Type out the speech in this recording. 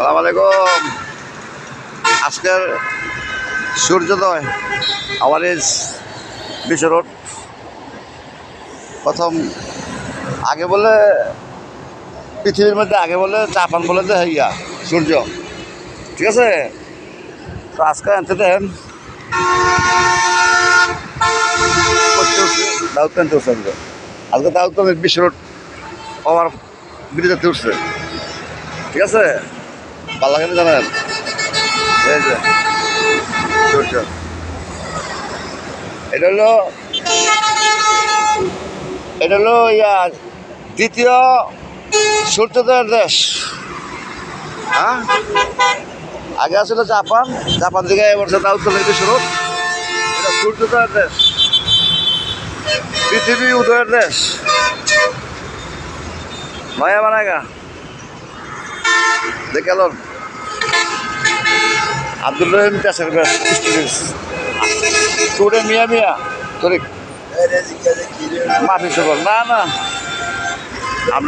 সালাম আলাইকুম। আজকের সূর্যোদয় আমার এই বিশ্ব রোড। প্রথম, আগে বলে, পৃথিবীর মধ্যে আগে বলে চাপান বলে যে হইয়া, সূর্য। ঠিক আছে? তো আজকে আনতে দেন আজকে। দাউদ বিশ্ব রোড আমার ব্রিজেতে উঠছে ঠিক আছে? ভালো লাগে না জানেন? সূর্য। এটা হলো এটা হলো ইয়া, দ্বিতীয় সূর্যোদয়ের দেশ। হ্যাঁ? আগে আসলে জাপান জাপান থেকে এবছর দাউদ চলে শুরু। এটা সূর্যোদয়ের দেশ। পৃথিবী উদয়ের দেশ। মায়া বানাগা দেখে আব্দুল রহিম চাষের স্টুডেন্ট মিয়া মিয়া তোরে মাফি সকল না না। আমরা